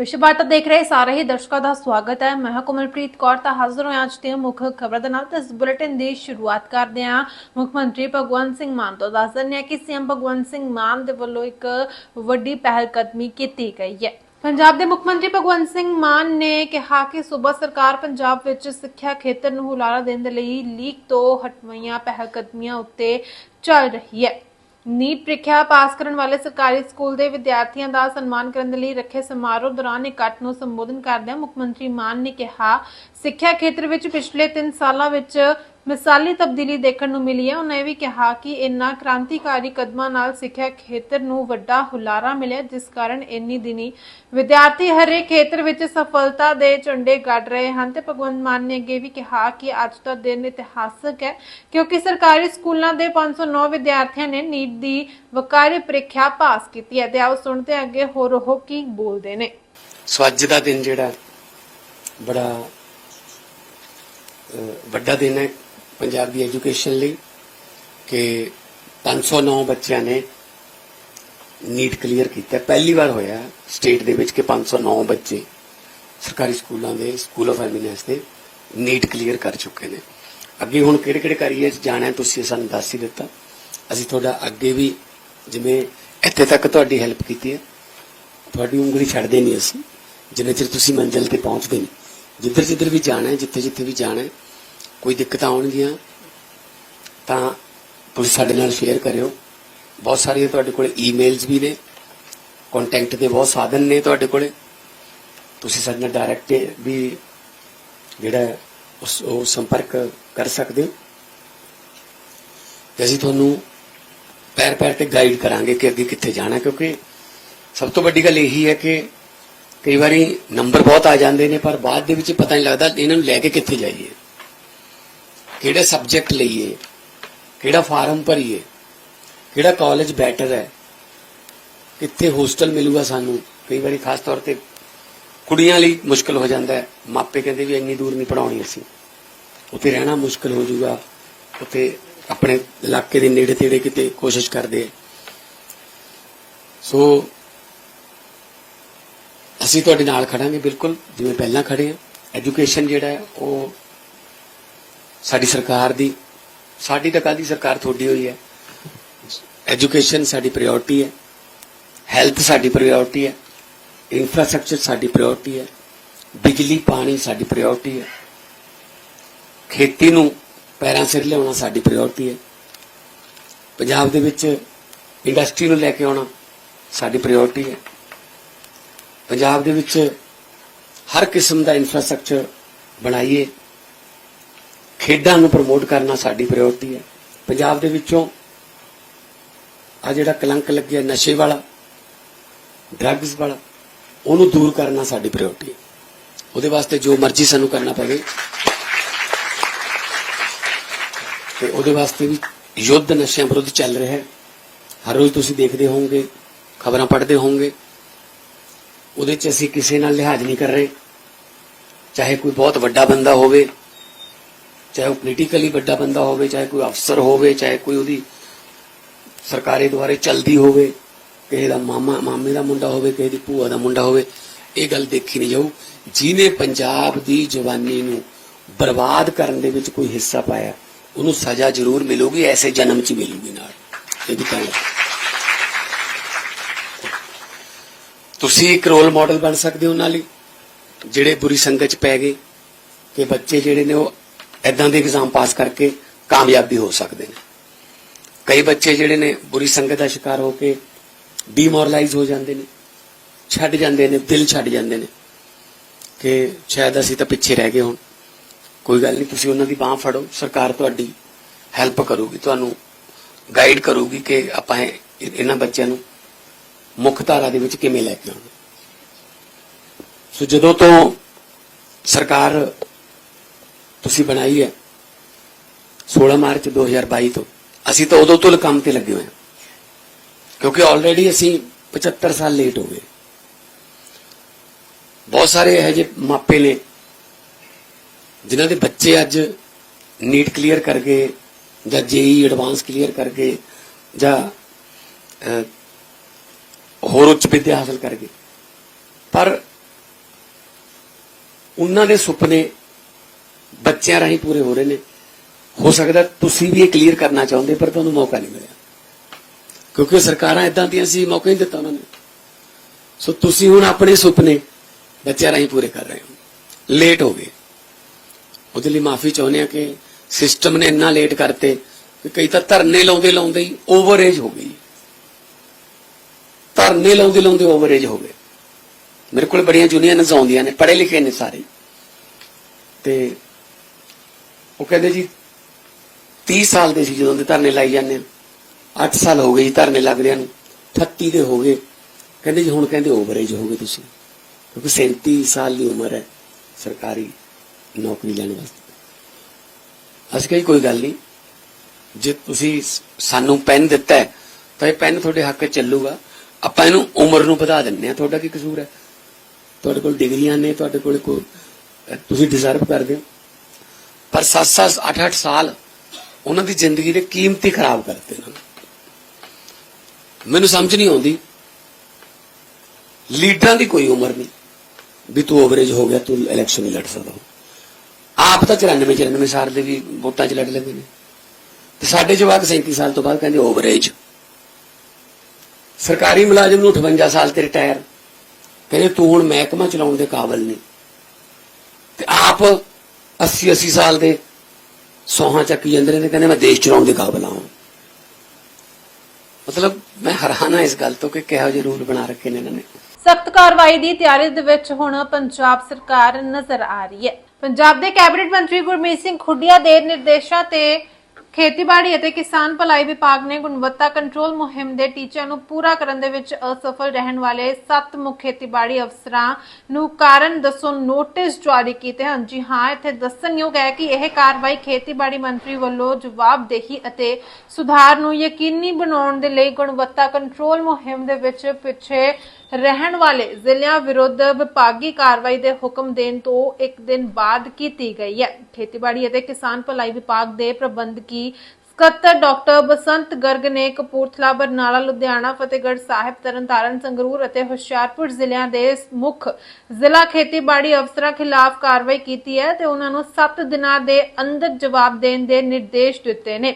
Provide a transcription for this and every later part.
ਵਿਸ਼ਵ ਵਾਰਤਾ ਦੇਖ ਰਹੇ ਸਾਰੇ ਹੀ ਦਰਸ਼ਕਾਂ ਦਾ ਸਵਾਗਤ ਹੈ। ਮੈਂ ਹਾਂ ਕੋਮਲਪ੍ਰੀਤ ਕੌਰ, ਤਾਂ ਹਾਜ਼ਰ ਹਾਂ ਅੱਜ ਦੀਆਂ ਮੁੱਖ ਖਬਰਾਂ ਦੇ ਨਾਲ। ਤੇ ਇਸ ਬੁਲੇਟਿਨ ਦੀ ਸ਼ੁਰੂਆਤ ਕਰਦੇ ਹਾਂ। ਮੁੱਖ ਮੰਤਰੀ ਭਗਵੰਤ ਸਿੰਘ ਮਾਨ ਤੋਂ ਦੱਸ ਦਿੰਦੇ ਹਾਂ ਕਿ ਸੀਐਮ ਭਗਵੰਤ ਸਿੰਘ ਮਾਨ ਦੇ ਵੱਲੋਂ ਇੱਕ ਵੱਡੀ ਪਹਿਲ ਕਦਮੀ ਕੀਤੀ ਗਈ ਹੈ। ਪੰਜਾਬ ਦੇ ਮੁੱਖ ਮੰਤਰੀ ਭਗਵੰਤ ਸਿੰਘ ਮਾਨ ਨੇ ਕਿਹਾ ਕਿ ਸੂਬਾ ਸਰਕਾਰ ਪੰਜਾਬ ਵਿੱਚ ਸਿੱਖਿਆ ਖੇਤਰ ਨੂੰ ਹੁਲਾਰਾ ਦੇਣ ਦੇ ਲਈ ਲੀਕ ਤੋਂ ਹਟਵੀਆਂ ਪਹਿਲ ਕਦਮੀਆਂ ਉੱਤੇ ਚੱਲ ਰਹੀ ਹੈ। ਨੀਟ ਪ੍ਰੀਖਿਆ ਪਾਸ ਕਰਨ ਵਾਲੇ ਸਰਕਾਰੀ ਸਕੂਲ ਦੇ ਵਿਦਿਆਰਥੀਆਂ ਦਾ ਸਨਮਾਨ ਕਰਨ ਦੇ ਲਈ ਰੱਖੇ ਸਮਾਰੋਹ ਦੌਰਾਨ ਇਕੱਠ ਨੂੰ ਸੰਬੋਧਨ ਕਰਦਿਆਂ ਮੁੱਖ ਮੰਤਰੀ ਮਾਨ ਨੇ ਕਿਹਾ, ਸਿੱਖਿਆ ਖੇਤਰ ਵਿੱਚ ਪਿਛਲੇ 3 ਸਾਲਾਂ ਵਿੱਚ ਮਿਸਾਲੀ ਤਬਦੀਲੀ ਦੇਖਣ ਨੂੰ ਮਿਲੀ ਹੈ। ਉਹਨਾਂ ਇਹ ਵੀ ਕਿਹਾ ਕਿ ਇਨ੍ਹਾਂ ਕ੍ਰਾਂਤੀਕਾਰੀ ਕਦਮਾਂ ਨਾਲ ਸਿੱਖਿਆ ਖੇਤਰ ਨੂੰ ਵੱਡਾ ਹੁਲਾਰਾ ਮਿਲਿਆ, ਜਿਸ ਕਾਰਨ ਇੰਨੀ ਦਿਨੀ ਵਿਦਿਆਰਥੀ ਹਰੇਕ ਖੇਤਰ ਵਿੱਚ ਸਫਲਤਾ ਦੇ ਝੰਡੇ ਗੱਡ ਰਹੇ ਹਨ। ਤੇ ਭਗਵੰਤ ਮਾਨ ਨੇ ਅੱਗੇ ਵੀ ਕਿਹਾ ਕਿ ਅੱਜ ਦਾ ਦਿਨ ਇਤਿਹਾਸਕ ਹੈ, ਕਿਉਂਕਿ ਸਰਕਾਰੀ ਸਕੂਲਾਂ ਦੇ 509 ਵਿਦਿਆਰਥੀਆਂ ਨੇ ਨੀਟ ਦੀ ਵਕਾਰੀ ਪ੍ਰੀਖਿਆ ਪਾਸ ਕੀਤੀ ਹੈ। ਤੇ ਆਓ ਸੁਣਦੇ ਹਾਂ ਅੱਗੇ ਹੋਰ ਉਹ ਕੀ ਬੋਲਦੇ ਨੇ। ਸੋ ਅੱਜ ਦਾ ਦਿਨ ਜਿਹੜਾ ਬੜਾ ਵੱਡਾ ਦਿਨ ਹੈ। ਪੰਜਾਬ ਦੀ ਐਜੂਕੇਸ਼ਨ ਲਈ ਕਿ 509 ਬੱਚਿਆਂ ਨੇ ਨੀਟ ਕਲੀਅਰ ਕੀਤਾ। ਪਹਿਲੀ ਵਾਰ ਹੋਇਆ ਸਟੇਟ ਦੇ ਵਿੱਚ ਕਿ 509 ਬੱਚੇ ਸਰਕਾਰੀ ਸਕੂਲਾਂ ਦੇ, ਸਕੂਲ ਆਫ ਐਮੀਨੈਂਸ ਦੇ ਨੀਟ ਕਲੀਅਰ ਕਰ ਚੁੱਕੇ ਨੇ। ਅੱਗੇ ਹੁਣ ਕਿਹੜੇ ਕਿਹੜੇ ਕਰੀਏ ਜਾਣਾ ਤੁਸੀਂ ਸਾਨੂੰ ਦੱਸ ਹੀ ਦਿੱਤਾ। ਅਸੀਂ ਤੁਹਾਡਾ ਅੱਗੇ ਵੀ ਜਿਵੇਂ ਇੱਥੇ ਤੱਕ ਤੁਹਾਡੀ ਹੈਲਪ ਕੀਤੀ ਹੈ। ਤੁਹਾਡੀ ਉਂਗਲੀ ਛੱਡਦੇ ਨਹੀਂ ਅਸੀਂ। ਜਿੰਨੇ ਚਿਰ ਤੁਸੀਂ ਮੰਜ਼ਿਲ ਤੇ ਪਹੁੰਚਦੇ ਨਹੀਂ। ਜਿੱਧਰ ਜਿੱਧਰ ਵੀ ਜਾਣਾ ਹੈ ਜਿੱਥੇ ਜਿੱਥੇ ਵੀ ਜਾਣਾ ਹੈ ਕੋਈ ਦਿੱਕਤਾਂ ਆਉਣਗੀਆਂ, ਤਾਂ ਤੁਸੀਂ ਸਾਡੇ ਨਾਲ ਸ਼ੇਅਰ ਕਰਿਓ। ਬਹੁਤ ਸਾਰੀਆਂ ਤੁਹਾਡੇ ਕੋਲ ਈਮੇਲਸ ਵੀ ਨੇ। ਕੰਟੈਕਟ ਦੇ ਬਹੁਤ ਸਾਧਨ ਨੇ ਤੁਹਾਡੇ ਕੋਲੇ। ਤੁਸੀਂ ਸਾਡੇ ਨਾਲ ਡਾਇਰੈਕਟ ਵੀ ਜਿਹੜਾ ਉਸ, ਉਹ ਸੰਪਰਕ ਕਰ ਸਕਦੇ ਹੋ। ਤੇ ਅਸੀਂ ਤੁਹਾਨੂੰ ਪੈਰ ਪੈਰ ਤੇ ਗਾਈਡ ਕਰਾਂਗੇ ਕਿ ਅੱਗੇ ਕਿੱਥੇ ਜਾਣਾ, ਕਿਉਂਕਿ ਸਭ ਤੋਂ ਵੱਡੀ ਗੱਲ ਇਹੀ ਹੈ ਕਿ ਕਈ ਵਾਰੀ ਨੰਬਰ ਬਹੁਤ ਆ ਜਾਂਦੇ ਨੇ, ਪਰ ਬਾਅਦ ਦੇ ਵਿੱਚ ਪਤਾ ਨਹੀਂ ਲੱਗਦਾ ਇਹਨਾਂ ਨੂੰ ਲੈ ਕੇ ਕਿੱਥੇ ਜਾਈਏ। ਕਿਹੜੇ ਸਬਜੈਕਟ ਲਈਏ? ਕਿਹੜਾ ਫਾਰਮ ਭਰੀਏ? ਕਿਹੜਾ ਕਾਲਜ ਬੈਟਰ ਹੈ? ਕਿੱਥੇ ਹੋਸਟਲ ਮਿਲੂਗਾ ਸਾਨੂੰ? ਕਈ ਵਾਰੀ ਖਾਸ ਤੌਰ ਤੇ ਕੁੜੀਆਂ ਲਈ ਮੁਸ਼ਕਲ ਹੋ ਜਾਂਦਾ ਹੈ। ਮਾਪੇ ਕਹਿੰਦੇ ਵੀ ਇੰਨੀ ਦੂਰ ਨਹੀਂ ਪੜਾਉਣੀ ਅਸੀਂ। ਉੱਥੇ ਰਹਿਣਾ ਮੁਸ਼ਕਲ ਹੋ ਜਾਊਗਾ। ਉੱਥੇ ਆਪਣੇ ਇਲਾਕੇ ਦੇ ਨੇੜੇ ਤੇੜੇ ਕਿਤੇ ਕੋਸ਼ਿਸ਼ ਕਰਦੇ ਸੋ, ਅਸੀਂ ਤੁਹਾਡੇ ਨਾਲ ਖੜਾਂਗੇ ਬਿਲਕੁਲ। ਜਿਵੇਂ ਪਹਿਲਾਂ ਖੜੇ ਆ। ਐਜੂਕੇਸ਼ਨ ਜਿਹੜਾ ਉਹ ਸਾਡੀ ਸਰਕਾਰ ਦੀ, ਸਾਡੀ ਤਾਂ ਕਾਹਦੀ ਸਰਕਾਰ ਤੁਹਾਡੀ ਹੋਈ ਹੈ। ਐਜੂਕੇਸ਼ਨ ਸਾਡੀ ਪ੍ਰਾਇੋਰਟੀ ਹੈ। ਹੈਲਥ ਸਾਡੀ ਪ੍ਰਾਇੋਰਟੀ ਹੈ। ਇਨਫਰਾਸਟ੍ਰਕਚਰ ਸਾਡੀ ਪ੍ਰਾਇੋਰਟੀ ਹੈ। ਬਿਜਲੀ, ਪਾਣੀ ਸਾਡੀ ਪ੍ਰਾਇੋਰਟੀ ਹੈ। ਖੇਤੀ ਨੂੰ ਪੈਰਾਂ ਸਿਰ ਲਿਆਉਣਾ ਸਾਡੀ ਪ੍ਰਾਇੋਰਟੀ ਹੈ। ਪੰਜਾਬ ਦੇ ਵਿੱਚ ਇੰਡਸਟਰੀ ਨੂੰ ਲੈ ਕੇ ਆਉਣਾ ਸਾਡੀ ਪ੍ਰਾਇੋਰਟੀ ਹੈ। ਪੰਜਾਬ ਦੇ ਵਿੱਚ ਹਰ ਕਿਸਮ ਦਾ ਇਨਫਰਾਸਟ੍ਰਕਚਰ ਬਣਾਈਏ। ਖੇਡਾਂ ਨੂੰ ਪ੍ਰਮੋਟ ਕਰਨਾ ਸਾਡੀ ਪ੍ਰਾਇੋਰਟੀ ਹੈ। ਪੰਜਾਬ ਦੇ ਵਿੱਚੋਂ ਆ ਜਿਹੜਾ ਕਲੰਕ ਲੱਗਿਆ ਨਸ਼ੇ ਵਾਲਾ ਡਰੱਗਸ ਵਾਲਾ, ਉਹਨੂੰ ਦੂਰ ਕਰਨਾ ਸਾਡੀ ਪ੍ਰਾਇੋਰਟੀ ਹੈ। ਉਹਦੇ ਵਾਸਤੇ ਜੋ ਮਰਜ਼ੀ ਸਾਨੂੰ ਕਰਨਾ ਪਵੇ। ਤੇ ਉਹਦੇ ਵਾਸਤੇ ਵੀ ਯੁੱਧ ਨਸ਼ਿਆਂ ਵਿਰੁੱਧ ਚੱਲ ਰਿਹਾ ਹੈ। ਹਰ ਰੋਜ਼ ਤੁਸੀਂ ਦੇਖਦੇ ਹੋਵੋਗੇ, ਖਬਰਾਂ ਪੜ੍ਹਦੇ ਹੋਵੋਗੇ, ਉਹਦੇ 'ਚ ਅਸੀਂ ਕਿਸੇ ਨਾਲ ਲਿਹਾਜ਼ ਨਹੀਂ ਕਰ ਰਹੇ। ਚਾਹੇ ਕੋਈ ਬਹੁਤ ਵੱਡਾ ਬੰਦਾ ਹੋਵੇ ਚਾਹੇ ਉਹ ਪੋਲੀਟੀਕਲੀ ਵੱਡਾ ਬੰਦਾ ਹੋਵੇ, ਚਾਹੇ ਕੋਈ ਅਫਸਰ ਹੋਵੇ, ਚਾਹੇ ਕੋਈ ਉਹਦੀ ਸਰਕਾਰੀ ਦੁਆਰੇ ਚਲਦੀ ਹੋਵੇ, ਕਿਸੇ ਦਾ ਮਾਮਾ, ਮਾਮੇ ਦਾ ਮੁੰਡਾ ਹੋਵੇ, ਕਿਸੇ ਦੀ ਭੂਆ ਦਾ ਮੁੰਡਾ ਹੋਵੇ, ਇਹ ਗੱਲ ਦੇਖੀ ਨਹੀਂ ਜਾਊ। ਜਿਹਨੇ ਪੰਜਾਬ ਦੀ ਜਵਾਨੀ ਨੂੰ ਬਰਬਾਦ ਕਰਨ ਦੇ ਵਿੱਚ ਕੋਈ ਹਿੱਸਾ ਪਾਇਆ, ਉਹਨੂੰ ਸਜ਼ਾ ਜ਼ਰੂਰ ਮਿਲੂਗੀ, ਐਸੇ ਜਨਮ 'ਚ ਮਿਲੂਗੀ ਨਾਲ। ਇਹ ਵੀ ਕਹਿਣਾ ਤੁਸੀਂ ਇੱਕ ਰੋਲ ਮਾਡਲ ਬਣ ਸਕਦੇ ਹੋ ਉਹਨਾਂ ਲਈ ਜਿਹੜੇ ਬੁਰੀ ਸੰਗਤ 'ਚ ਪੈ ਗਏ, ਕਿ ਬੱਚੇ ਜਿਹੜੇ ਨੇ ਉਹ ਐਦਾਂ ਦੇ ਐਗਜ਼ਾਮ ਪਾਸ ਕਰਕੇ ਕਾਮਯਾਬ ਵੀ ਹੋ ਸਕਦੇ ਨੇ। ਕਈ ਬੱਚੇ ਜਿਹੜੇ ਨੇ ਬੁਰੀ ਸੰਗਤ ਦਾ ਸ਼ਿਕਾਰ ਹੋ ਕੇ ਡੀਮੋਰਲਾਈਜ਼ ਹੋ ਜਾਂਦੇ ਨੇ, ਛੱਡ ਜਾਂਦੇ ਨੇ, ਦਿਲ ਛੱਡ ਜਾਂਦੇ ਨੇ ਕਿ ਸ਼ਾਇਦ ਅਸੀਂ ਤਾਂ ਪਿੱਛੇ ਰਹਿ ਗਏ ਹੁਣ। ਕੋਈ ਗੱਲ ਨਹੀਂ, ਤੁਸੀਂ ਉਹਨਾਂ ਦੀ ਬਾਹ ਫੜੋ, ਸਰਕਾਰ ਤੁਹਾਡੀ ਹੈਲਪ ਕਰੂਗੀ, ਤੁਹਾਨੂੰ ਗਾਈਡ ਕਰੂਗੀ ਕਿ ਆਪਾਂ ਇਹ- ਇਹਨਾਂ ਬੱਚਿਆਂ ਨੂੰ ਮੁੱਖ ਧਾਰਾ ਦੇ ਵਿੱਚ ਕਿਵੇਂ ਲੈ ਕੇ ਆਉਣਾ। ਸੋ ਜਦੋਂ ਤੋਂ ਸਰਕਾਰ ਤੁਸੀਂ ਬਣਾਈ ਹੈ। 16 ਮਾਰਚ 2022 ਤੋਂ। ਅਸੀਂ ਤਾਂ ਉਦੋਂ ਤੋਂ ਕੰਮ ਤੇ ਲੱਗੇ ਹੋਏ ਹਾਂ। ਕਿਉਂਕਿ ਆਲਰੇਡੀ ਅਸੀਂ 75 ਸਾਲ ਲੇਟ ਹੋ ਗਏ। ਬਹੁਤ ਸਾਰੇ ਇਹੋ ਜਿਹੇ ਮਾਪੇ ਨੇ, ਜਿਨ੍ਹਾਂ ਦੇ ਬੱਚੇ ਅੱਜ ਨੀਟ ਕਲੀਅਰ ਕਰ ਗਏ, ਜਾਂ ਜੇਈ ਐਡਵਾਂਸ ਕਲੀਅਰ ਕਰ ਗਏ, ਜਾਂ ਹੋਰ ਉੱਚ ਵਿੱਦਿਆ ਹਾਸਲ ਕਰ ਗਏ। ਪਰ ਉਹਨਾਂ ਦੇ ਸੁਪਨੇ ਬੱਚਿਆਂ ਰਾਹੀਂ ਪੂਰੇ ਹੋ ਰਹੇ ਨੇ। ਹੋ ਸਕਦਾ ਤੁਸੀਂ ਵੀ ਇਹ ਕਲੀਅਰ ਕਰਨਾ ਚਾਹੁੰਦੇ, ਪਰ ਤੁਹਾਨੂੰ ਮੌਕਾ ਨਹੀਂ ਮਿਲਿਆ। ਕਿਉਂਕਿ ਸਰਕਾਰਾਂ ਇਦਾਂ ਦੀਆਂ ਸੀ, ਮੌਕਾ ਹੀ ਦਿੱਤਾ ਉਹਨਾਂ ਨੇ। ਸੋ ਤੁਸੀਂ ਹੁਣ ਆਪਣੇ ਸੁਪਨੇ ਬੱਚਿਆਂ ਰਾਹੀਂ ਪੂਰੇ ਕਰ ਰਹੇ ਹੋ। ਲੇਟ ਹੋ ਗਏ। ਉਹਦੇ ਲਈ ਮਾਫੀ ਚਾਹੁੰਦੇ ਆ ਕਿ ਸਿਸਟਮ ਨੇ ਇੰਨਾ ਲੇਟ ਕਰਤੇ ਕਿ ਕਈ ਤਾਂ ਧਰਨੇ ਲਾਉਂਦੇ ਲਾਉਂਦੇ ਹੀ ਓਵਰਏਜ ਹੋ ਗਈ। ਧਰਨੇ ਲਾਉਂਦੇ ਲਾਉਂਦੇ ਓਵਰ ਏਜ ਹੋ ਗਏ। ਮੇਰੇ ਕੋਲ ਬੜੀਆਂ ਯੂਨੀਅਨਸ ਆਉਂਦੀਆਂ ਨੇ, ਪੜ੍ਹੇ ਲਿਖੇ ਨੇ ਸਾਰੇ। ਤੇ ਉਹ ਕਹਿੰਦੇ ਜੀ 30 ਸਾਲ ਦੇ ਸੀ ਜਦੋਂ ਦੇ ਧਰਨੇ ਲਾਈ ਜਾਂਦੇ ਆ। 8 ਸਾਲ ਹੋ ਗਏ ਜੀ ਧਰਨੇ ਲੱਗਦਿਆਂ ਨੂੰ। 38 ਦੇ ਹੋ ਗਏ। ਕਹਿੰਦੇ ਜੀ ਹੁਣ ਕਹਿੰਦੇ ਓਵਰੇਜ ਹੋ ਗਏ ਤੁਸੀਂ। ਕਿਉਂਕਿ 37 ਸਾਲ ਦੀ ਉਮਰ ਹੈ ਸਰਕਾਰੀ ਨੌਕਰੀ ਲੈਣ ਵਾਸਤੇ। ਅਸੀਂ ਕਹੀ ਕੋਈ ਗੱਲ ਨਹੀਂ। ਜੇ ਤੁਸੀਂ ਸਾਨੂੰ ਪੈਨ ਦਿੱਤਾ ਹੈ, ਤਾਂ ਇਹ ਪੈਨ ਤੁਹਾਡੇ ਹੱਕ 'ਚ ਚੱਲੂਗਾ। ਆਪਾਂ ਇਹਨੂੰ ਉਮਰ ਨੂੰ ਵਧਾ ਦਿੰਨੇ ਆ ਤੁਹਾਡਾ ਕੀ ਕਸੂਰ ਹੈ? ਤੁਹਾਡੇ ਕੋਲ ਡਿਗਰੀਆਂ ਨੇ ਤੁਹਾਡੇ ਕੋਲ ਕੋਈ ਤੁਸੀਂ ਡਿਜ਼ਰਵ ਕਰਦੇ ਹੋ। ਪਰ 7-7 8-8 ਸਾਲ ਉਹਨਾਂ ਦੀ ਜ਼ਿੰਦਗੀ ਦੇ ਕੀਮਤੀ ਖਰਾਬ ਕਰਤੇ ਨਾ। ਮੈਨੂੰ ਸਮਝ ਨਹੀਂ ਆਉਂਦੀ। ਲੀਡਰਾਂ ਦੀ ਕੋਈ ਉਮਰ ਨਹੀਂ। ਵੀ ਤੂੰ ਓਵਰੇਜ ਹੋ ਗਿਆ, ਤੂੰ ਇਲੈਕਸ਼ਨ ਨਹੀਂ ਲੜ ਸਕਦਾ। ਆਪ ਤਾਂ 94 94 ਸਾਲ ਦੇ ਵੀ ਵੋਟਾਂ 'ਚ ਲੜ ਲੈਂਦੇ ਨੇ। ਤੇ ਸਾਡੇ ਜਵਾਕ 37 ਸਾਲ ਤੋਂ ਬਾਅਦ ਕਹਿੰਦੇ ਓਵਰੇਜ ਸਰਕਾਰੀ ਮੁਲਾਜ਼ਮ ਨੂੰ 58 ਸਾਲ ਤੇ ਰਿਟਾਇਰ ਕਹਿੰਦੇ ਤੂੰ ਹੁਣ ਮਹਿਕਮਾ ਚਲਾਉਣ ਦੇ ਕਾਬਲ ਨਹੀਂ। ਤੇ ਆਪ 80 80 ਸਾਲ ਦੇ ਸੋਹਾਂ ਚੱਕੀ ਜਾਂਦੇ ਨੇ ਕਹਿੰਦੇ ਮੈਂ ਦੇਸ਼ ਚਲਾਉਣ ਦੇ ਕਾਬਿਲ ਹਾਂ। ਮਤਲਬ ਮੈਂ ਹੈਰਾਨ ਇਸ ਗੱਲ ਤੋਂ ਕਿ ਕਿਹੋ ਜਿਹੇ ਰੂਲ ਬਣਾ ਰੱਖੇ ਨੇ ਇਹਨਾਂ ਨੇ। ਸਖਤ ਕਾਰਵਾਈ ਦੀ ਤਿਆਰੀ ਦੇ ਵਿੱਚ ਹੁਣ ਪੰਜਾਬ ਸਰਕਾਰ ਨਜ਼ਰ ਆ ਰਹੀ ਹੈ। ਪੰਜਾਬ ਦੇ ਕੈਬਨਿਟ ਮੰਤਰੀ ਗੁਰਮੀਤ ਸਿੰਘ ਖੁੱਡੀਆ ਦੇ ਨਿਰਦੇਸ਼ਾਂ ਤੇ ਖੇਤੀਬਾੜੀ ਅਤੇ ਕਿਸਾਨ ਭਲਾਈ ਵਿਭਾਗ ਨੇ ਗੁਣਵੱਤਾ ਕੰਟਰੋਲ ਮੁਹਿੰਮ ਦੇ ਟੀਚਿਆਂ ਨੂੰ ਪੂਰਾ ਕਰਨ ਦੇ ਵਿੱਚ ਅਸਫਲ ਰਹਿਣ ਵਾਲੇ 7 ਮੁੱਖ ਖੇਤੀਬਾੜੀ ਅਫਸਰਾਂ ਨੂੰ ਕਾਰਨ ਦੱਸੋ ਨੋਟਿਸ ਜਾਰੀ ਕੀਤੇ ਹਨ। ਜੀ ਹਾਂ, ਇੱਥੇ ਦੱਸਣਯੋਗ ਹੈ ਕਿ ਇਹ ਕਾਰਵਾਈ ਖੇਤੀਬਾੜੀ ਮੰਤਰੀ ਵੱਲੋਂ ਜਵਾਬਦੇਹੀ ਅਤੇ ਸੁਧਾਰ ਨੂੰ ਯਕੀਨੀ ਬਣਾਉਣ ਦੇ ਲਈ ਗੁਣਵੱਤਾ ਕੰਟਰੋਲ ਮੁਹਿੰਮ ਦੇ ਵਿੱਚ ਪਿੱਛੇ ਰਹਿਣ ਵਾਲੇ ਜ਼ਿਲ੍ਹਿਆਂ ਵਿਰੁੱਧ ਵਿਭਾਗੀ ਕਾਰਵਾਈ ਦੇ ਹੁਕਮ ਦੇਣ ਤੋਂ ਇੱਕ ਦਿਨ ਬਾਅਦ ਕੀਤੀ ਗਈ ਹੈ। ਖੇਤੀਬਾੜੀ ਅਤੇ ਕਿਸਾਨ ਭਲਾਈ ਵਿਭਾਗ ਦੇ ਪ੍ਰਬੰਧਕੀ ਸਕੱਤਰ ਡਾਕਟਰ ਬਸੰਤ ਗਰਗ ਨੇ ਕਪੂਰਥਲਾ, ਬਰਨਾਲਾ, ਲੁਧਿਆਣਾ, ਫਤਿਹਗੜ੍ਹ ਸਾਹਿਬ, ਤਰਨਤਾਰਨ, ਸੰਗਰੂਰ ਅਤੇ ਹੁਸ਼ਿਆਰਪੁਰ ਜ਼ਿਲ੍ਹਿਆਂ ਦੇ ਮੁੱਖ ਜ਼ਿਲ੍ਹਾ ਖੇਤੀਬਾੜੀ ਅਫਸਰਾਂ ਖਿਲਾਫ ਕਾਰਵਾਈ ਕੀਤੀ ਹੈ ਤੇ ਉਹਨਾਂ ਨੂੰ 7 ਦਿਨਾਂ ਦੇ ਅੰਦਰ ਜਵਾਬ ਦੇਣ ਦੇ ਨਿਰਦੇਸ਼ ਦਿੱਤੇ ਨੇ।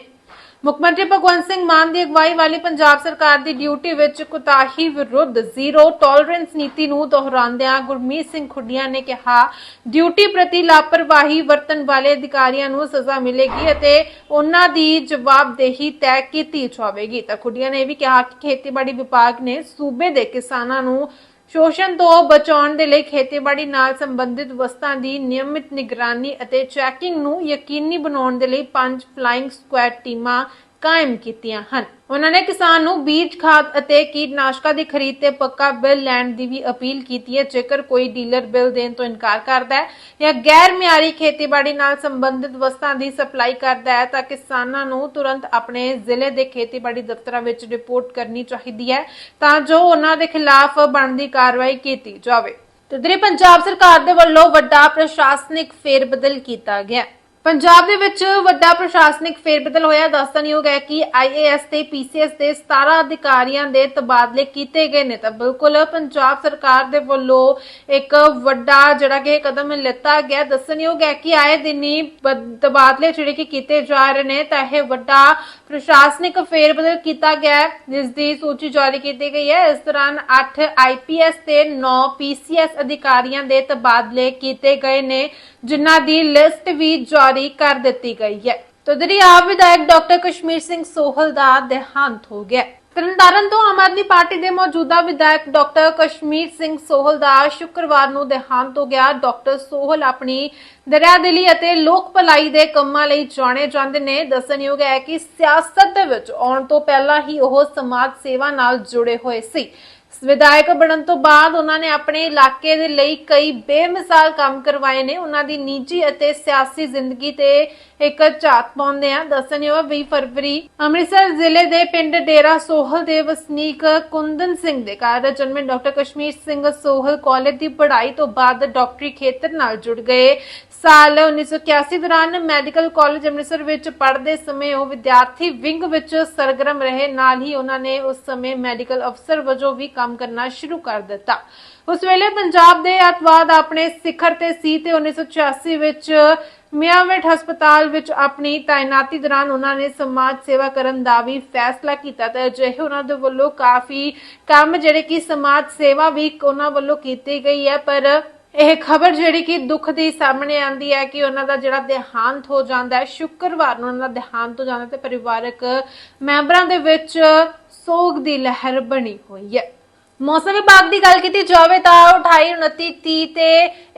ਮੁੱਖ ਮੰਤਰੀ ਭਗਵੰਤ ਸਿੰਘ ਮਾਨ ਦੀ ਅਗਵਾਈ ਵਾਲੀ ਪੰਜਾਬ ਸਰਕਾਰ ਦੀ ਡਿਊਟੀ ਵਿੱਚ ਕੁਤਾਹੀ ਵਿਰੁੱਧ ਜ਼ੀਰੋ ਟੋਲਰੈਂਸ ਨੀਤੀ ਨੂੰ ਦੁਹਰਾਉਂਦਿਆਂ ਗੁਰਮੀਤ ਸਿੰਘ ਖੁੱਡੀਆਂ ਨੇ ਕਿਹਾ, ਡਿਊਟੀ ਪ੍ਰਤੀ ਲਾਪਰਵਾਹੀ ਵਰਤਣ ਵਾਲੇ ਅਧਿਕਾਰੀਆਂ ਨੂੰ ਸਜ਼ਾ ਮਿਲੇਗੀ ਅਤੇ ਉਹਨਾਂ ਦੀ ਜਵਾਬਦੇਹੀ ਤੈਅ ਕੀਤੀ ਜਾਵੇਗੀ। ਤਾਂ ਖੁੱਡੀਆਂ ਨੇ ਇਹ ਵੀ ਕਿਹਾ ਕਿ ਖੇਤੀਬਾੜੀ ਵਿਭਾਗ ਨੇ ਸੂਬੇ ਦੇ ਕਿਸਾਨਾਂ ਨੂੰ ਸ਼ੋਸ਼ਣ ਤੋਂ ਬਚਾਉਣ ਦੇ ਲਈ ਖੇਤੀਬਾੜੀ ਨਾਲ ਸੰਬੰਧਿਤ ਵਸਤਾਂ ਦੀ ਨਿਯਮਿਤ ਨਿਗਰਾਨੀ ਅਤੇ ਚੈਕਿੰਗ ਨੂੰ ਯਕੀਨੀ ਬਣਾਉਣ ਦੇ ਲਈ ਪੰਜ ਫਲਾਈਂਗ ਸਕੁਐਡ ਟੀਮਾਂ ਕਾਇਮ ਕੀਤੀਆਂ ਹਨ। ਉਹਨਾਂ ਨੇ ਕਿਸਾਨ ਨੂੰ ਬੀਜ, ਖਾਦ ਅਤੇ ਕੀਟਨਾਸ਼ਕਾਂ ਦੀ ਖਰੀਦ ਤੇ ਪੱਕਾ ਬਿੱਲ ਲੈਣ ਦੀ ਵੀ ਅਪੀਲ ਕੀਤੀ ਹੈ। ਜੇਕਰ ਕੋਈ ਡੀਲਰ ਬਿੱਲ ਦੇਣ ਤੋਂ ਇਨਕਾਰ ਕਰਦਾ ਹੈ ਜਾਂ ਗੈਰ ਮਿਆਰੀ ਖੇਤੀਬਾੜੀ ਨਾਲ ਸੰਬੰਧਿਤ ਵਸਤਾਂ ਦੀ ਸਪਲਾਈ ਕਰਦਾ ਹੈ, ਤਾਂ ਕਿਸਾਨਾਂ ਨੂੰ ਤੁਰੰਤ ਆਪਣੇ ਜ਼ਿਲ੍ਹੇ ਦੇ ਖੇਤੀਬਾੜੀ ਦਫ਼ਤਰਾਂ ਵਿੱਚ ਰਿਪੋਰਟ ਕਰਨੀ ਚਾਹੀਦੀ ਹੈ ਤਾਂ ਜੋ ਉਹਨਾਂ ਦੇ ਖਿਲਾਫ ਬਣਦੀ ਕਾਰਵਾਈ ਕੀਤੀ ਜਾਵੇ। ਤੇ ਪੰਜਾਬ ਸਰਕਾਰ ਦੇ ਵੱਲੋਂ ਵੱਡਾ ਪ੍ਰਸ਼ਾਸਨਿਕ ਫੇਰਬਦਲ ਕੀਤਾ ਗਿਆ। ਪੰਜਾਬ ਦੇ ਵਿੱਚ ਵੱਡਾ ਪ੍ਰਸ਼ਾਸਨਿਕ ਫੇਰਬਦਲ ਹੋਇਆ। ਦੱਸਣਯੋਗ ਹੈ ਕਿ ਆਈਏਐਸ ਤੇ ਪੀਸੀਐਸ ਦੇ 17 ਅਧਿਕਾਰੀਆਂ ਦੇ ਤਬਾਦਲੇ ਕੀਤੇ ਗਏ ਨੇ। ਤਾਂ ਬਿਲਕੁਲ ਪੰਜਾਬ ਸਰਕਾਰ ਦੇ ਵੱਲੋਂ ਇੱਕ ਵੱਡਾ ਜਿਹੜਾ ਕਿ ਕਦਮ ਲਿੱਤਾ ਗਿਆ। ਦੱਸਣਯੋਗ ਹੈ ਕਿ ਆਏ ਦਿਨ ਬ- ਤਬਾਦਲੇ ਜਿਹੜੇ ਕਿ ਕੀਤੇ ਜਾ ਰਹੇ ਨੇ, ਤਾਂ ਇਹ ਵੱਡਾ ਪ੍ਰਸ਼ਾਸਨਿਕ ਫੇਰਬਦਲ ਕੀਤਾ ਗਿਆ ਹੈ। ਜਿਸ ਦੀ ਸੂਚੀ ਜਾਰੀ ਕੀਤੀ ਗਈ ਹੈ। ਇਸ ਦੌਰਾਨ 8 ਆਈਪੀਐਸ ਤੇ 9 ਪੀਸੀਐਸ ਅਧਿਕਾਰੀਆਂ ਦੇ ਤਬਾਦਲੇ ਕੀਤੇ ਗਏ ਨੇ, ਜਿਨ੍ਹਾਂ ਦੀ ਲਿਸਟ ਵੀ ਜਾਰੀ ਕਰ ਦਿੱਤੀ ਗਈ ਹੈ। ਤਦਰੀ ਆਪ ਵਿਧਾਇਕ ਡਾਕਟਰ ਕਸ਼ਮੀਰ ਸਿੰਘ ਸੋਹਲ ਦਾ ਦੇਹਾਂਤ ਹੋ ਗਿਆ ਤਰਨਤਾਰਨ ਤੋਂ ਆਮ ਆਦਮੀ ਪਾਰਟੀ ਦੇ ਮੌਜੂਦਾ ਵਿਧਾਇਕ ਡਾਕਟਰ ਕਸ਼ਮੀਰ ਸਿੰਘ ਸੋਹਲ ਦਾ ਸ਼ੁੱਕਰਵਾਰ ਨੂੰ ਦੇਹਾਂਤ ਹੋ ਗਿਆ। ਡਾਕਟਰ ਸੋਹਲ ਆਪਣੀ ਦਰਿਆਦਿਲੀ ਅਤੇ ਲੋਕ ਭਲਾਈ ਦੇ ਕੰਮਾਂ ਲਈ ਜਾਣੇ ਜਾਂਦੇ ਨੇ। ਦੱਸਣਯੋਗ ਹੈ ਕਿ ਸਿਆਸਤ ਦੇ ਵਿੱਚ ਆਉਣ ਤੋਂ ਪਹਿਲਾਂ ਹੀ ਉਹ ਸਮਾਜ ਸੇਵਾ ਨਾਲ ਜੁੜੇ ਹੋਏ ਸੀ। ਵਿਧਾਇਕ ਬਣਨ ਤੋਂ ਬਾਅਦ ਉਹਨਾਂ ਨੇ ਆਪਣੇ ਇਲਾਕੇ ਦੇ ਲਈ ਕਈ ਬੇਮਿਸਾਲ ਕੰਮ ਕਰਵਾਏ ਨੇ। ਉਹਨਾਂ ਦੀ ਨਿੱਜੀ ਅਤੇ ਸਿਆਸੀ ਜ਼ਿੰਦਗੀ ਤੇ ਇੱਕ ਝਾਤ ਪਾਉਂਦੇ ਆ। ਦੱਸਣਯੋਗ 20 ਫਰਵਰੀ ਅੰਮ੍ਰਿਤਸਰ ਜ਼ਿਲ੍ਹੇ ਦੇ ਪਿੰਡ ਡੇਰਾ ਸੋਹਲ ਦੇ ਵਸਨੀਕ ਕੁੰਦਨ ਸਿੰਘ ਦੇ ਘਰ ਦਾ ਜਨਮ ਡਾਕਟਰ ਕਸ਼ਮੀਰ ਸਿੰਘ ਸੋਹਲ ਕਾਲਜ ਦੀ ਪੜ੍ਹਾਈ ਤੋਂ ਬਾਅਦ ਡਾਕਟਰੀ ਖੇਤਰ ਨਾਲ ਜੁੜ ਗਏ। ਸਾਲ 1981 ਦੌਰਾਨ ਮੈਡੀਕਲ ਕਾਲਜ ਅੰਮ੍ਰਿਤਸਰ ਵਿੱਚ ਪੜ੍ਹਦੇ ਸਮੇਂ ਉਹ ਵਿਦਿਆਰਥੀ ਵਿੰਗ ਵਿੱਚ ਸਰਗਰਮ ਰਹੇ। ਨਾਲ ਹੀ ਉਹਨਾਂ ਨੇ ਉਸ ਸਮੇਂ ਮੈਡੀਕਲ ਅਫਸਰ ਵਜੋਂ ਵੀ ਕੰਮ ਕਰਨਾ ਸ਼ੁਰੂ ਕਰ ਦਿੱਤਾ। ਉਸ ਵੇਲੇ ਪੰਜਾਬ ਦੇ ਅਤਵਾਦ ਆਪਣੇ ਸਿਖਰ ਤੇ ਸੀ ਤੇ 1986 ਵਿੱਚ ਮਿਆਂਵਿਟ ਹਸਪਤਾਲ ਵਿੱਚ ਆਪਣੀ ਤਾਇਨਾਤੀ ਦੌਰਾਨ ਉਹਨਾਂ ਨੇ ਸਮਾਜ ਸੇਵਾ ਕਰਨ ਦਾ ਵੀ ਫੈਸਲਾ ਕੀਤਾ ਤੇ ਅਜਿਹੇ ਉਹਨਾਂ ਦੇ ਵੱਲੋਂ ਕਾਫੀ ਕੰਮ ਜਿਹੜੇ ਕਿ ਸਮਾਜ ਸੇਵਾ ਵੀ ਉਹਨਾਂ ਵੱਲੋਂ ਕੀਤੀ ਗਈ ਹੈ, ਪਰ ਇਹ ਖਬਰ ਜਿਹੜੀ ਕਿ ਦੁੱਖ ਦੀ ਸਾਹਮਣੇ ਆਂਦੀ ਹੈ ਕਿ ਉਹਨਾਂ ਦਾ ਜਿਹੜਾ ਦੇਹਾਂਤ ਹੋ ਜਾਂਦਾ ਹੈ, ਸ਼ੁੱਕਰਵਾਰ ਨੂੰ ਉਹਨਾਂ ਦਾ ਦੇਹਾਂਤ ਹੋ ਜਾਂਦਾ ਤੇ ਪਰਿਵਾਰਕ ਮੈਂਬਰਾਂ ਦੇ ਵਿੱਚ ਸੋਗ ਦੀ ਲਹਿਰ ਬਣੀ ਹੋਈ ਹੈ। ਮੌਸਮ ਵਿਭਾਗ ਦੀ ਗੱਲ ਕੀਤੀ ਜਾਵੇ ਤਾਂ 28 29 30 ਤੇ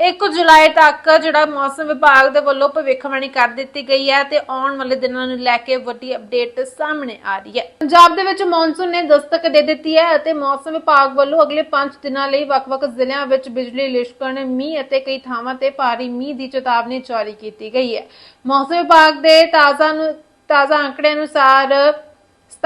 1 ਜੁਲਾਈ ਤੱਕ ਜਿਹੜਾ ਮੌਸਮ ਵਿਭਾਗ ਦੇ ਵੱਲੋਂ ਭਵਿੱਖਬਾਣੀ ਕਰ ਦਿੱਤੀ ਗਈ ਹੈ ਤੇ ਆਉਣ ਵਾਲੇ ਦਿਨਾਂ ਨੂੰ ਲੈ ਕੇ ਵੱਡੀ ਅਪਡੇਟ ਸਾਹਮਣੇ ਆ ਰਹੀ ਹੈ। ਪੰਜਾਬ ਦੇ ਵਿੱਚ ਮੌਨਸੂਨ ਨੇ ਦਸਤਕ ਦੇ ਦਿੱਤੀ ਹੈ ਅਤੇ ਮੌਸਮ ਵਿਭਾਗ ਵੱਲੋਂ ਅਗਲੇ 5 ਦਿਨਾਂ ਲਈ ਵੱਖ-ਵੱਖ ਜ਼ਿਲ੍ਹਿਆਂ ਵਿੱਚ ਬਿਜਲੀ, ਲਿਸ਼ਕਣ, ਮੀਂਹ ਅਤੇ ਕਈ ਥਾਵਾਂ ਤੇ ਭਾਰੀ ਮੀਂਹ ਦੀ ਚੇਤਾਵਨੀ ਜਾਰੀ ਕੀਤੀ ਗਈ ਹੈ। ਮੌਸਮ ਵਿਭਾਗ ਦੇ ਤਾਜ਼ਾ ਤਾਜ਼ਾ ਅੰਕੜੇ ਅਨੁਸਾਰ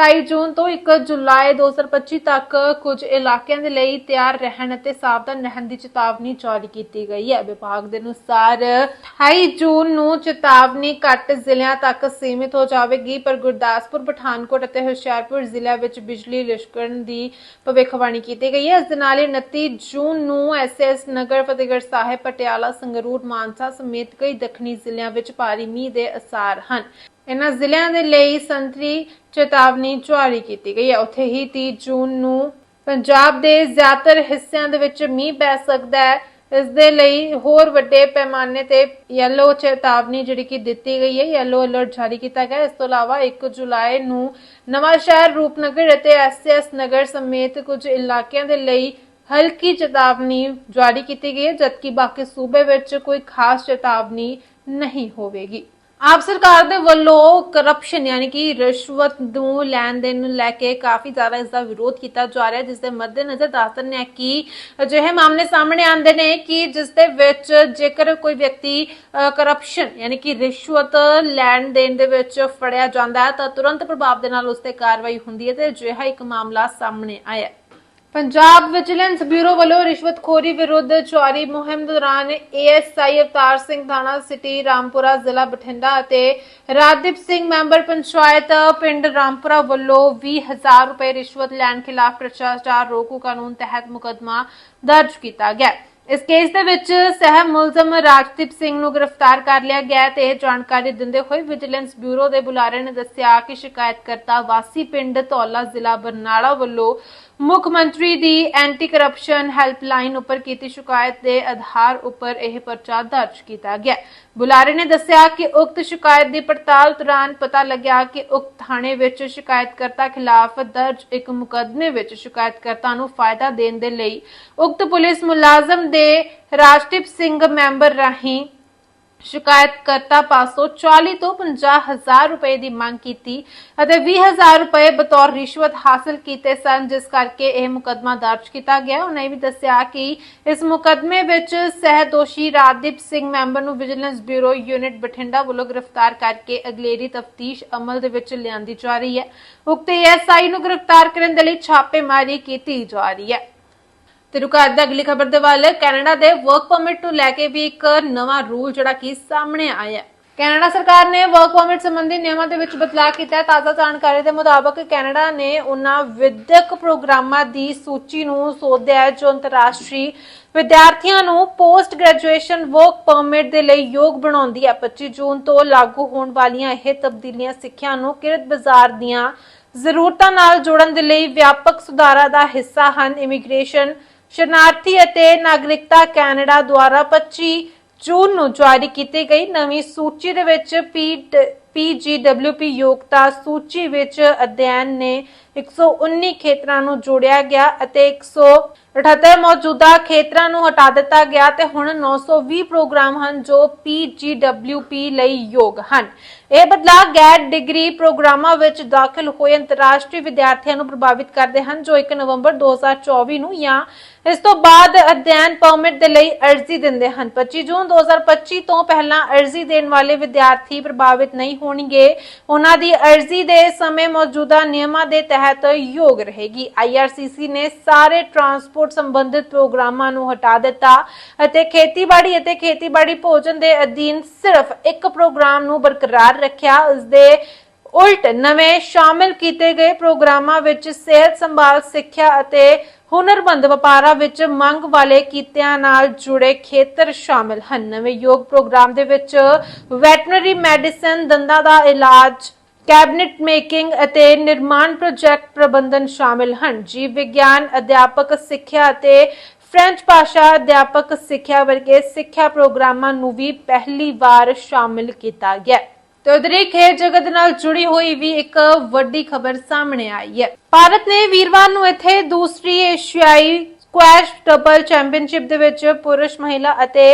27 ਜੂਨ ਤੋਂ 1 ਜੁਲਾਈ 2025 ਤੱਕ ਕੁਝ ਇਲਾਕਿਆਂ ਦੇ ਲਈ ਤਿਆਰ ਰਹਿਣ ਅਤੇ ਸਾਵਧਾਨ ਰਹਿਣ ਦੀ ਚੇਤਾਵਨੀ ਜਾਰੀ ਕੀਤੀ ਗਈ ਹੈ। ਵਿਭਾਗ ਦੇ ਅਨੁਸਾਰ 28 ਜੂਨ ਨੂੰ ਚੇਤਾਵਨੀ ਘੱਟ ਜ਼ਿਲ੍ਹਿਆਂ ਤੱਕ ਸੀਮਿਤ ਹੋ ਜਾਵੇਗੀ, ਪਰ ਗੁਰਦਾਸਪੁਰ, ਪਠਾਨਕੋਟ ਅਤੇ ਹੁਸ਼ਿਆਰਪੁਰ ਜ਼ਿਲ੍ਹਿਆਂ ਵਿੱਚ ਬਿਜਲੀ ਲਿਸ਼ਕਣ ਦੀ ਭਵਿੱਖਬਾਣੀ ਕੀਤੀ ਗਈ ਹੈ। ਇਸ ਦੇ ਨਾਲ ਹੀ 29 ਜੂਨ ਨੂੰ ਐਸਐਸ ਨਗਰ ਫਤਿਹਗੜ੍ਹ ਸਾਹਿਬ, ਪਟਿਆਲਾ, ਸੰਗਰੂਰ, ਮਾਨਸਾ ਸਮੇਤ ਕਈ ਦੱਖਣੀ ਜ਼ਿਲ੍ਹਿਆਂ ਵਿੱਚ ਭਾਰੀ ਮੀਂਹ ਦੇ ਅਸਾਰ ਹਨ। ਇਨ੍ਹਾਂ ਜ਼ਿਲ੍ਹਿਆਂ ਦੇ ਲਈ ਸੰਤਰੀ ਚੇਤਾਵਨੀ ਜਾਰੀ ਕੀਤੀ ਗਈ ਹੈ। ਉੱਥੇ ਹੀ 30 ਜੂਨ ਨੂੰ ਪੰਜਾਬ ਦੇ ਜ਼ਿਆਦਾਤਰ ਹਿੱਸਿਆਂ ਦੇ ਵਿੱਚ ਮੀਂਹ ਪੈ ਸਕਦਾ ਹੈ। ਇਸ ਦੇ ਲਈ ਹੋਰ ਵੱਡੇ ਪੈਮਾਨੇ ਤੇ ਯੈਲੋ ਚੇਤਾਵਨੀ ਜਿਹੜੀ ਕਿ ਦਿੱਤੀ ਗਈ ਹੈ ਯੈਲੋ ਅਲਰਟ ਜਾਰੀ ਕੀਤਾ ਗਿਆ ਇਸ ਤੋਂ ਇਲਾਵਾ 1 ਜੁਲਾਈ ਨੂੰ ਨਵਾਂ ਸ਼ਹਿਰ ਰੂਪਨਗਰ ਅਤੇ ਐਸਐਸ ਨਗਰ ਸਮੇਤ ਕੁਝ ਇਲਾਕਿਆਂ ਦੇ ਲਈ ਹਲਕੀ ਚੇਤਾਵਨੀ ਜਾਰੀ ਕੀਤੀ ਗਈ ਹੈ, ਜਦਕਿ ਬਾਕੀ ਸੂਬੇ ਵਿੱਚ ਕੋਈ ਖਾਸ ਚੇਤਾਵਨੀ ਨਹੀਂ ਹੋਵੇਗੀ। ਆਪ ਸਰਕਾਰ ਦੇ ਵੱਲੋਂ ਕਰਪਸ਼ਨ ਯਾਨੀ ਕਿ ਰਿਸ਼ਵਤ ਨੂੰ ਲੈਣ ਦੇਣ ਨੂੰ ਲੈ ਕੇ ਕਾਫੀ ਜ਼ਿਆਦਾ ਇਸ ਦਾ ਵਿਰੋਧ ਕੀਤਾ ਜਾ ਰਿਹਾ ਜਿਸ ਦੇ ਮੱਦੇਨਜ਼ਰ ਦੱਸ ਦਿੰਦੇ ਹਾਂ ਕਿ ਅਜਿਹੇ ਮਾਮਲੇ ਸਾਹਮਣੇ ਆਉਂਦੇ ਨੇ ਕਿ ਜਿਸ ਦੇ ਵਿੱਚ ਜੇਕਰ ਕੋਈ ਵਿਅਕਤੀ ਕਰਪਸ਼ਨ ਯਾਨੀ ਕਿ ਰਿਸ਼ਵਤ ਲੈਣ ਦੇਣ ਦੇ ਵਿੱਚ ਫੜਿਆ ਜਾਂਦਾ ਹੈ, ਤਾਂ ਤੁਰੰਤ ਪ੍ਰਭਾਵ ਦੇ ਨਾਲ ਉਸ ਤੇ ਕਾਰਵਾਈ ਹੁੰਦੀ ਹੈ ਤੇ ਅਜਿਹਾ ਇੱਕ ਮਾਮਲਾ ਸਾਹਮਣੇ ਆਇਆ ਪੰਜਾਬ ਵਿਜੀਲੈਂਸ ਬਿਊਰੋ ਵੱਲੋਂ ਰਿਸ਼ਵਤਖੋਰੀ ਵਿਰੁੱਧ ਜਾਰੀ ਮੁਹਿੰਮ ਦੌਰਾਨ ਏਐਸਆਈ ਅਵਤਾਰ ਸਿੰਘ ਥਾਣਾ ਸਿਟੀ ਰਾਮਪੁਰਾ ਜ਼ਿਲ੍ਹਾ ਬਠਿੰਡਾ ਅਤੇ ਰਾਜਦੀਪ ਸਿੰਘ ਮੈਂਬਰ ਪੰਚਾਇਤ ਪਿੰਡ ਰਾਮਪੁਰਾ ਵੱਲੋਂ 20000 ਰੁਪਏ ਰਿਸ਼ਵਤ ਲੈਣ ਖਿਲਾਫ ਭ੍ਰਿਸ਼ਟਾਚਾਰ ਰੋਕੂ ਕਾਨੂੰਨ ਤਹਿਤ ਮੁਕੱਦਮਾ ਦਰਜ ਕੀਤਾ ਗਿਆ। ਇਸ ਕੇਸ ਦੇ ਵਿੱਚ ਸਹਿ ਮੁਲਜ਼ਮ ਰਾਜਦੀਪ ਸਿੰਘ ਨੂੰ ਗ੍ਰਿਫਤਾਰ ਕਰ ਲਿਆ ਗਿਆ ਤੇ ਇਹ ਜਾਣਕਾਰੀ ਦਿੰਦੇ ਹੋਏ ਵਿਜੀਲੈਂਸ ਬਿਊਰੋ ਦੇ ਬੁਲਾਰੇ ਨੇ ਦੱਸਿਆ ਕਿ ਸ਼ਿਕਾਇਤਕਰਤਾ ਵਾਸੀ ਪਿੰਡ ਧੌਲਾ ਜ਼ਿਲ੍ਹਾ ਬਰਨਾਲਾ ਵੱਲੋਂ ਮੁੱਖ ਮੰਤਰੀ ਦੀ ਐਂਟੀ ਕਰਪਸ਼ਨ ਹੈਲਪਲਾਈਨ ਉੱਪਰ ਕੀਤੀ ਸ਼ਿਕਾਇਤ ਦੇ ਆਧਾਰ ਉੱਪਰ ਇਹ ਪਰਚਾ ਦਰਜ ਕੀਤਾ ਗਿਆ। ਬੁਲਾਰੇ ਨੇ ਦੱਸਿਆ ਕਿ ਉਕਤ ਸ਼ਿਕਾਇਤ ਦੀ ਪੜਤਾਲ ਦੌਰਾਨ ਪਤਾ ਲੱਗਿਆ ਕਿ ਉਕਤ ਥਾਣੇ ਵਿੱਚ ਸ਼ਿਕਾਇਤਕਰਤਾ ਖਿਲਾਫ ਦਰਜ ਇੱਕ ਮੁਕੱਦਮੇ ਵਿੱਚ ਸ਼ਿਕਾਇਤਕਰਤਾ ਨੂੰ ਫਾਇਦਾ ਦੇਣ ਦੇ ਲਈ ਉਕਤ ਪੁਲਿਸ ਮੁਲਾਜ਼ਮ ਦੇ ਰਾਜਦੀਪ ਸਿੰਘ ਮੈਂਬਰ ਰਾਹੀਂ ਸ਼ਿਕਾਇਤਕਰਤਾ ਪਾਸੋਂ 40 ਤੋਂ 50 ਹਜ਼ਾਰ ਰੁਪਏ ਦੀ ਮੰਗ ਕੀਤੀ ਅਤੇ 20 ਹਜ਼ਾਰ ਰੁਪਏ ਬਤੌਰ ਰਿਸ਼ਵਤ ਹਾਸਲ ਕੀਤੇ ਸਨ, ਜਿਸ ਕਰਕੇ ਇਹ ਮੁਕੱਦਮਾ ਦਰਜ ਕੀਤਾ ਗਿਆ। ਉਹਨਾਂ ਇਹ ਵੀ ਦੱਸਿਆ ਕਿ ਇਸ ਮੁਕੱਦਮੇ ਵਿੱਚ ਸਹਿ ਦੋਸ਼ੀ ਰਾਜਦੀਪ ਸਿੰਘ ਮੈਂਬਰ ਨੂੰ ਵਿਜੀਲੈਂਸ ਬਿਊਰੋ ਯੂਨਿਟ ਬਠਿੰਡਾ ਵੱਲੋਂ ਗ੍ਰਿਫਤਾਰ ਕਰਕੇ ਅਗਲੇਰੀ ਤਫਤੀਸ਼ ਅਮਲ ਦੇ ਵਿੱਚ ਲਿਆਂਦੀ ਜਾ ਰਹੀ ਹੈ। ਉਕਤ ਐਸਆਈ ਨੂੰ ਗ੍ਰਿਫਤਾਰ ਕਰਨ ਦੇ ਲਈ ਛਾਪੇਮਾਰੀ ਕੀਤੀ ਜਾ ਰਹੀ ਹੈ। ਤੇ ਰੁਕਾ ਅੱਜ ਅਗਲੀ ਖਬਰ ਦੇ ਵੱਲ, ਕੈਨੇਡਾ ਦੇ ਵਰਕ ਪਰਮਿਟ ਨੂੰ ਲੈ ਕੇ ਵੀ ਇੱਕ ਨਵਾਂ ਰੂਲ ਜਿਹੜਾ ਕਿ ਸਾਹਮਣੇ ਆਇਆ ਕੈਨੇਡਾ ਸਰਕਾਰ ਨੇ ਵਰਕ ਪਰਮਿਟ ਸੰਬੰਧੀ ਨਿਯਮਾਂ ਦੇ ਵਿੱਚ ਬਦਲਾਅ ਕੀਤਾ ਹੈ। ਤਾਜ਼ਾ ਜਾਣਕਾਰੀ ਦੇ ਮੁਤਾਬਕ ਕੈਨੇਡਾ ਨੇ ਉਹਨਾਂ ਵਿਦਿਅਕ ਪ੍ਰੋਗਰਾਮਾਂ ਦੀ ਸੂਚੀ ਨੂੰ ਸੋਧਿਆ ਹੈ, ਜੋ ਅੰਤਰਰਾਸ਼ਟਰੀ ਵਿਦਿਆਰਥੀਆਂ ਨੂੰ ਪੋਸਟ ਗ੍ਰੈਜੂਏਸ਼ਨ ਵਰਕ ਪਰਮਿਟ ਦੇ ਲਈ ਯੋਗ ਬਣਾਉਂਦੀ ਹੈ। 25 ਜੂਨ ਤੋਂ ਲਾਗੂ ਹੋਣ ਵਾਲੀਆਂ ਇਹ ਤਬਦੀਲੀਆਂ ਸਿੱਖਿਆ ਨੂੰ ਕਿਰਤ ਬਾਜ਼ਾਰ ਦੀਆਂ ਜ਼ਰੂਰਤਾਂ ਨਾਲ ਜੋੜਨ ਦੇ ਲਈ ਵਿਆਪਕ ਸੁਧਾਰਾਂ ਦਾ ਹਿੱਸਾ ਹਨ। ਇਮੀਗ੍ਰੇਸ਼ਨ ਸ਼ਰਨਾਰਥੀ ਅਤੇ ਨਾਗਰਿਕਤਾ ਕੈਨੇਡਾ ਦੁਆਰਾ 25 ਜੂਨ ਨੂੰ ਜਾਰੀ ਕੀਤੀ ਗਈ ਨਵੀਂ ਸੂਚੀ ਦੇ ਵਿੱਚ ਪੀਜੀਡਬਲਯੂਪੀ ਯੋਗਤਾ ਸੂਚੀ ਵਿੱਚ ਅਧਿਐਨ ਨੇ 119 ਖੇਤਰਾਂ ਨੂੰ ਜੋੜਿਆ ਗਿਆ ਅਤੇ 178 ਮੌਜੂਦਾ ਖੇਤਰਾਂ ਨੂੰ ਹਟਾ ਦਿੱਤਾ ਗਿਆ ਤੇ ਹੁਣ 920 ਪ੍ਰੋਗਰਾਮ ਹਨ ਜੋ ਪੀਜੀਡਬਲਯੂਪੀ ਲਈ ਯੋਗ ਹਨ। ਇਹ ਬਦਲਾਅ ਗੈਰ ਡਿਗਰੀ ਪ੍ਰੋਗਰਾਮਾਂ ਵਿੱਚ ਦਾਖਲ ਹੋਏ ਅੰਤਰਰਾਸ਼ਟਰੀ ਵਿਦਿਆਰਥੀਆਂ ਨੂੰ ਪ੍ਰਭਾਵਿਤ ਕਰਦੇ ਹਨ, ਜੋ 1 ਨਵੰਬਰ 2024 ਨੂੰ ਜਾਂ ਇਸ ਤੋਂ ਬਾਅਦ ਅਧਿਐਨ ਪਰਮਿਟ ਦੇ ਲਈ ਅਰਜ਼ੀ ਦਿੰਦੇ ਹਨ। 25 ਜੂਨ 2025 ਤੋਂ ਪਹਿਲਾਂ ਅਰਜ਼ੀ ਦੇਣ ਵਾਲੇ ਵਿਦਿਆਰਥੀ ਪ੍ਰਭਾਵਿਤ ਨਹੀਂ ਹੋਣਗੇ। ਉਹਨਾਂ ਦੀ ਅਰਜ਼ੀ ਦੇ ਸਮੇਂ ਮੌਜੂਦਾ ਨਿਯਮਾਂ ਦੇ ਤਹਿਤ ਤਹਿਤ ਯੋਗ ਰਹੇਗੀ। IRCC ਨੇ ਸਾਰੇ ਟਰਾਂਸਪੋਰਟ ਸੰਬੰਧਿਤ ਪ੍ਰੋਗਰਾਮਾਂ ਨੂੰ ਹਟਾ ਦਿੱਤਾ ਅਤੇ ਖੇਤੀਬਾੜੀ ਅਤੇ ਖੇਤੀਬਾੜੀ ਭੋਜਨ ਦੇ ਅਧੀਨ ਸਿਰਫ ਇੱਕ ਪ੍ਰੋਗਰਾਮ ਨੂੰ ਬਰਕਰਾਰ ਰੱਖਿਆ। ਉਸ ਦੇ ਉਲਟ ਨਵੇਂ ਸ਼ਾਮਿਲ ਕੀਤੇ ਗਏ ਪ੍ਰੋਗਰਾਮਾਂ ਵਿੱਚ ਸਿਹਤ ਸੰਭਾਲ, ਸਿੱਖਿਆ ਅਤੇ ਹੁਨਰਮੰਦ ਵਪਾਰਾਂ ਵਿੱਚ ਮੰਗ ਵਾਲੇ ਕੀਤਿਆਂ ਨਾਲ ਜੁੜੇ ਖੇਤਰ ਸ਼ਾਮਿਲ ਹਨ। ਨਵੇਂ ਯੋਗ ਪ੍ਰੋਗਰਾਮ ਦੇ ਵਿੱਚ ਵੈਟਰਨਰੀ ਮੈਡੀਸਨ, ਦੰਦਾਂ ਦਾ ਇਲਾਜ ਕੈਬਨਿਟ ਮੇਕਿੰਗ ਅਤੇ ਨਿਰਮਾਣ ਪ੍ਰੋਜੈਕਟ ਪ੍ਰਬੰਧਨ ਸ਼ਾਮਿਲ ਹਨ। ਜੀਵ ਵਿਗਿਆਨ ਅਧਿਆਪਕ ਸਿੱਖਿਆ ਅਤੇ ਫ੍ਰੈਂਚ ਭਾਸ਼ਾ ਅਧਿਆਪਕ ਸਿੱਖਿਆ ਵਰਗੇ ਸਿੱਖਿਆ ਪ੍ਰੋਗਰਾਮਾਂ ਨੂੰ ਵੀ ਪਹਿਲੀ ਵਾਰ ਸ਼ਾਮਿਲ ਕੀਤਾ ਗਿਆ ਤੇ ਉਧਰ ਖੇਡ ਜਗਤ ਨਾਲ ਜੁੜੀ ਹੋਈ ਵੀ ਇੱਕ ਵੱਡੀ ਖਬਰ ਸਾਹਮਣੇ ਆਈ ਹੈ। ਭਾਰਤ ਨੇ ਵੀਰਵਾਰ ਨੂੰ ਇੱਥੇ ਦੂਸਰੀ ਏਸ਼ੀਆਈ ਸਕੁਐਸ਼ ਡਬਲ ਚੈਂਪੀਅਨਸ਼ਿਪ ਦੇ ਵਿੱਚ ਪੁਰਸ਼, ਮਹਿਲਾ ਅਤੇ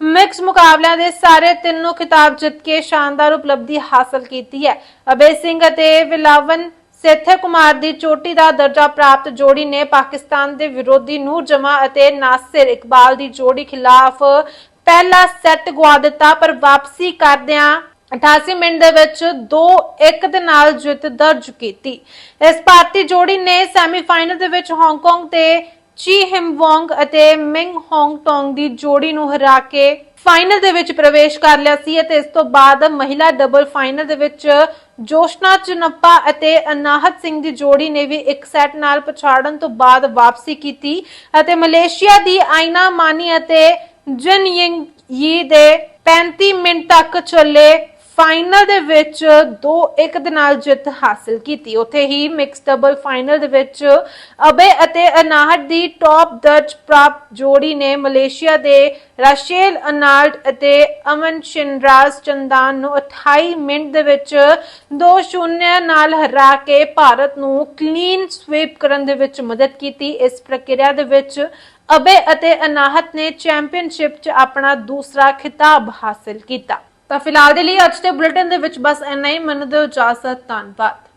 ਮਿਕਸ ਮੁਕਾਬਲਿਆਂ ਦੇ ਸਾਰੇ ਤਿੰਨੋਂ ਖਿਤਾਬ ਜਿੱਤ ਕੇ ਸ਼ਾਨਦਾਰ ਉਪਲਬਧੀ ਹਾਸਲ ਕੀਤੀ ਹੈ। ਅਬੇ ਸਿੰਘ ਅਤੇ ਵਿਲਾਵਨ ਸੇਥੇ ਕੁਮਾਰ ਦੀ ਚੋਟੀ ਦਾ ਦਰਜਾ ਪ੍ਰਾਪਤ ਜੋੜੀ ਨੇ ਪਾਕਿਸਤਾਨ ਦੇ ਵਿਰੋਧੀ ਨੂਰ ਜਮਾ ਅਤੇ ਨਾਸਿਰ ਇਕਬਾਲ ਦੀ ਜੋੜੀ ਖਿਲਾਫ ਪਹਿਲਾ ਸੈੱਟ ਗਵਾ ਦਿੱਤਾ, ਪਰ ਵਾਪਸੀ ਕਰਦਿਆਂ 88 ਮਿੰਟ ਦੇ ਵਿੱਚ 2-1 ਦੇ ਨਾਲ ਜਿੱਤ ਦਰਜ ਕੀਤੀ। ਇਸ ਭਾਰਤੀ ਜੋੜੀ ਨੇ ਸੈਮੀਫਾਈਨਲ ਦੇ ਵਿੱਚ ਹਾਂਗਕਾਂਗ ਤੇ ਚੀ ਹਿਮ ਅਤੇ ਮਿੰਗ ਹੋਂਗ ਦੀ ਜੋੜੀ ਨੂੰ ਹਰਾ ਕੇ ਫਾਈਨਲ ਦੇ ਵਿੱਚ ਪ੍ਰਵੇਸ਼ ਕਰ ਲਿਆ ਸੀ ਅਤੇ ਇਸ ਤੋਂ ਬਾਅਦ ਮਹਿਲਾ ਡਬਲ ਫਾਈਨਲ ਦੇ ਵਿੱਚ ਜੋਸ਼ਨਾ ਚੁਨੱਪਾ ਅਤੇ ਅਨਾਹਤ ਸਿੰਘ ਦੀ ਜੋੜੀ ਨੇ ਵੀ ਇੱਕ ਸੈੱਟ ਨਾਲ ਪਛਾੜਨ ਤੋਂ ਬਾਅਦ ਵਾਪਸੀ ਕੀਤੀ ਅਤੇ ਮਲੇਸ਼ੀਆ ਦੀ ਆਇਨਾ ਮਾਨੀ ਅਤੇ ਜਨ ਯਿੰਗ ਯੀ ਦੇ 35 ਮਿੰਟ ਤੱਕ ਚੱਲੇ ਫਾਈਨਲ ਦੇ ਵਿੱਚ 2-1 ਦੇ ਨਾਲ ਜਿੱਤ ਹਾਸਲ ਕੀਤੀ। ਉੱਥੇ ਹੀ ਮਿਕਸ ਡਬਲ ਫਾਈਨਲ ਦੇ ਵਿੱਚ ਅਬੇ ਅਤੇ ਅਨਾਹਟ ਦੀ ਟੌਪ ਦਰਜ ਪ੍ਰਾਪਤ ਜੋੜੀ ਨੇ ਮਲੇਸ਼ੀਆ ਦੇ ਰਾਸ਼ੇਲ ਅਨਾਲਟ ਅਤੇ ਅਮਨ ਸ਼ਿਨਰਾਜ ਚੰਦਾਨ ਨੂੰ 28 ਮਿੰਟ ਦੇ ਵਿੱਚ 2-0 ਨਾਲ ਹਰਾ ਕੇ ਭਾਰਤ ਨੂੰ ਕਲੀਨ ਸਵੀਪ ਕਰਨ ਦੇ ਵਿੱਚ ਮਦਦ ਕੀਤੀ। ਇਸ ਪ੍ਰਕਿਰਿਆ ਦੇ ਵਿੱਚ ਅਬੇ ਅਤੇ ਅਨਾਹਤ ਨੇ ਚੈਂਪੀਅਨਸ਼ਿਪ 'ਚ ਆਪਣਾ ਦੂਸਰਾ ਖਿਤਾਬ ਹਾਸਲ ਕੀਤਾ। ਤਾਂ ਫਿਲਹਾਲ ਦੇ ਲਈ ਅੱਜ ਦੇ ਬੁਲੇਟਿਨ ਦੇ ਵਿੱਚ ਬਸ ਇੰਨਾ ਹੀ। ਮੈਨੂੰ ਦਿਓ ਇਜਾਜ਼ਤ, ਧੰਨਵਾਦ।